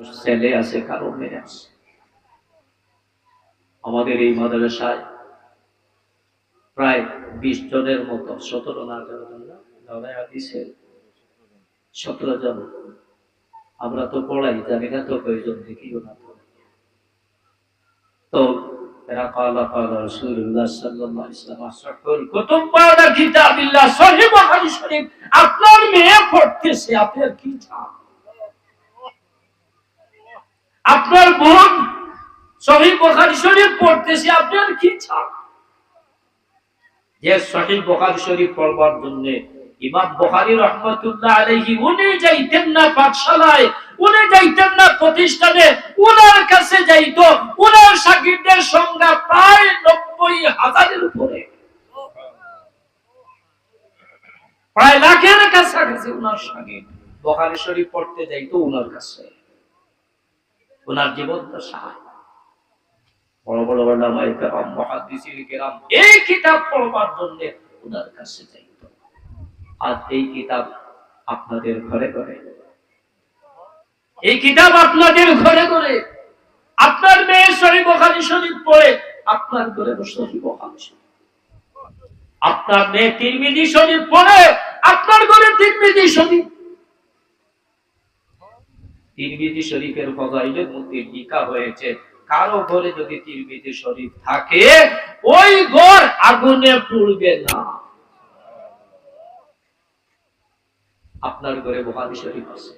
ছেলে আছে, কারও মেয়ে আছে। আমাদের এই মাদ্রাসায় প্রায় বিশ জনের মতো, সতেরো না আঠারো জন সতেরো জন। আমরা তো পড়াই, জানি না তো কয়জন, দেখিও না তো। আপনার মেয়ে পড়তেছে, আপনার কি চাপ? আপনার বোন সহিহ বুখারী শরীফ পড়তেছে, আপনার কি চাপ যে শরীফ পড়বার জন্য ইমাম রহমাতুল্লাহ আলাইহি উনি যাইতেন না পাঠশালায়, উনি যাইতেন না প্রতিষ্ঠানে, উনার কাছে যাইতো শাগিরদের সংখ্যা প্রায় নব্বই হাজারের উপরে। প্রায় লাখের কাছাকাছি উনার শাগির বুখারী পড়তে যাইতো উনার কাছে। দশা বড় বড় ওলামায়ে কেরাম মুহাদ্দিসিন কেরাম এই কিতাব পড়বার জন্য উনার কাছে যাইতো আজ এই কিতাব আপনাদের ঘরে ঘরে। এই কিতাব আপনাদের ঘরে ঘরে। আপনার মেয়ে শরীফ বুখারী শরীফ পড়ে আপনার ঘরে শরীফ বুখারী শরীফ। আপনার মেয়ে তিরমিজি শরীফ পড়ে আপনার ঘরে তিরমিজি শরীফ। তিরমিজি শরীফের ফজাইলের মধ্যে লিখা হয়েছে। কারও ঘরে যদি তিরমিজি শরীফ থাকে, ওই ঘর আগুনে পুড়বে না। আপনার ঘরে বুখারী শরীফ আছে।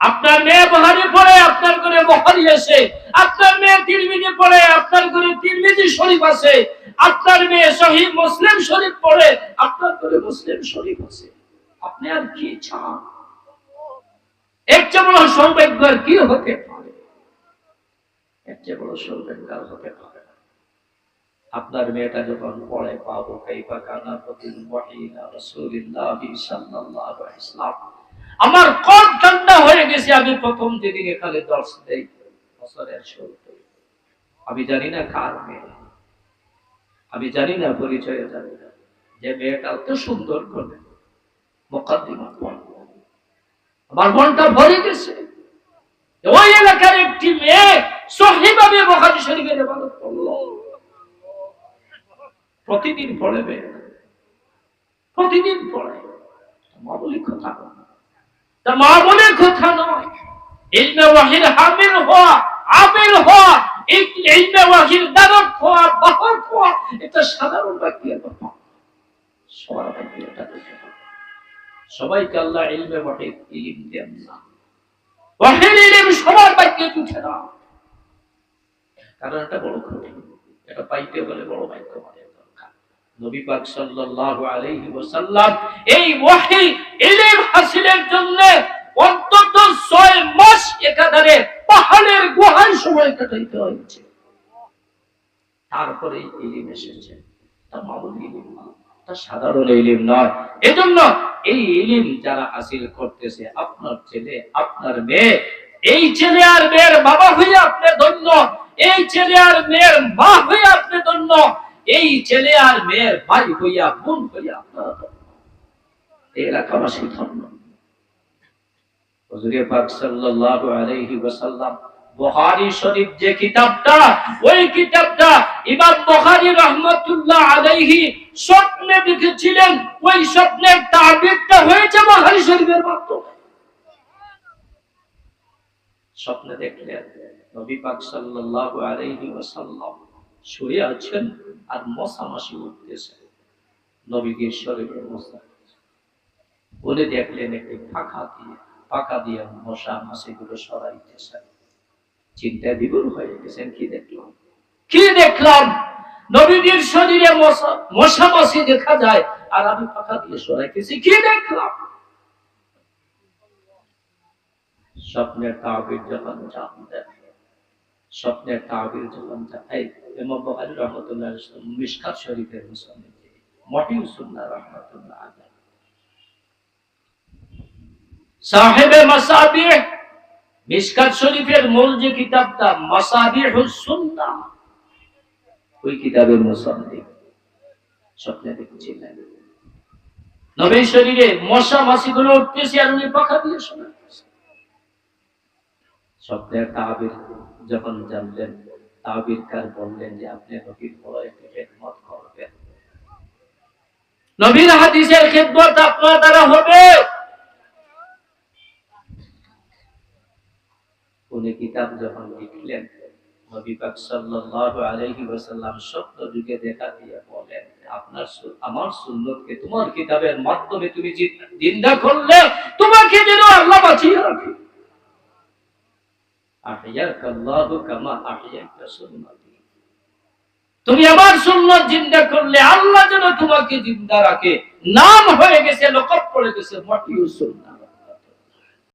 আপনার মেয়ে বুখারী পড়ে, আপনার ঘরে বুখারী আছে আপনার মেয়ে তিরমিজি পড়ে, আপনার ঘরে তিরমিজি শরীফ আছে। আপনার মেয়ে সহিহ মুসলিম শরীফ পড়ে, আপনার ঘরে মুসলিম শরীফ আছে। আপনি আর কি চান? সৌভাগ্য আর কি হতে পারে? বড় সৌভাগ্য আর হতে পারে আপনার মেয়েটা যখন পড়ে, পাবো কানা আমার কোন ঠান্ডা হয়ে গেছে, আমি প্রথম যেদিন এখানে দর্শ দেই, বছরের আমি জানি না কার মেয়ে। আমি জানি না, পরিচয় জানি না। যে মেয়েটা অত সুন্দর করে মোকাদ্দিমা আমার মনটা ভরে গেছে। ওই এলাকার একটি মেয়ে সহিভাবে বখারি শরীফের ইবাদত করল। প্রতিদিন পড়ে মেয়ে প্রতিদিন পড়ে। মামুলি কথা নয়। তা মামুলি কথা নয়। ওয়াহির হামিল হওয়া হওয়া ওয়াহির হওয়া, বাহক হওয়া, এটা সাধারণ ব্যাপার সবার ব্যক্তি এটা সবাইকে আল্লাহ ইলমে ওয়াহিদ ইলম দেন না। সবার ভাগ্যে উঠে না কারণ এটা বড় কঠিন এটা পাইতে হলে বড় ভাগ্য মানে নবী অন্তত ছয় মাস একাধারে পাহাড়ের সময় কাটাইতে হয়েছে। তারপরে ইলিম এসেছে। তা মামুলি ইলিম না। তা সাধারণ ইলিম নয়। এজন্য এই ইলিম যারা হাসিল করতেছে, আপনার ছেলে, আপনার মেয়ে, এই ছেলে আর মেয়ের বাবা হয়ে আপনি ধন্য। এই ছেলে আর মেয়ের মা হয়ে আপনি ধন্য। এই ছেলে আর মেয়ের ভাই হইয়া, বোন হইয়া এলাকাবাসী ধন্য। বুখারী শরীফ যে কিতাবটা, ওই কিতাবটা ইমাম বুখারী রাহমাতুল্লাহ আলাইহি স্বপ্নে দেখেছিলেন, ওই স্বপ্নের হয়েছে বুখারী শরীফের মাধ্যমে। স্বপ্নে দেখলেন নবী পাক সাল্লাল্লাহু আলাইহি ওয়াসাল্লাম শুয়ে আছেন আর মশা মাসি উঠতেছে। নবীজির শরীরে মশা। বলে দেখলেন একটি ফাঁকা দিয়ে ফাঁকা দিয়ে মশা মাসিগুলো সরাইতেছেন চিন্তায় বিভোর হয়ে গেছেন কি দেখলাম? কি দেখলাম? নবীজির শরীরে মশা মশা দেখা যায়, আর আমি ফাঁকা দিয়ে সরাইতেছি। কি দেখলাম? স্বপ্নের তাবির যখন স্বপ্নের তাবির যখন বুখারী রাহমাতুল্লাহ আলাইহি শরীফের মুসলিম মটিউ সুন্নাহ রাহমাতুল্লাহ আলাইহি। সাহেবে মাসাবিহ, মিশকাত শরীফের মূল যে কিতাবটা, মাসাবিহুস সুন্নাহ। ওই কিতাবের মুসন্দিক স্বপ্নে দেখছিলেন। নবীর শরীরে মশা মাছিগুলো উঠতেছে আর উনি পাখা দিয়ে শোনা স্বপ্নের তাবির যখন জানলেন তাবিরকার বললেন যে, আপনি নবীর বড় একটি খেদমত করবেন। নবীর হাদিসের খেদমত আপনার দ্বারা হবে। উনি কিতাব যখন লিখলেন তুমি আমার সুন্নত জিন্দা করলে আল্লাহ যেন তোমাকে জিন্দা রাখে। নাম হয়ে গেছে লোকব পড়ে গেছে মটিউস সুন্নাহ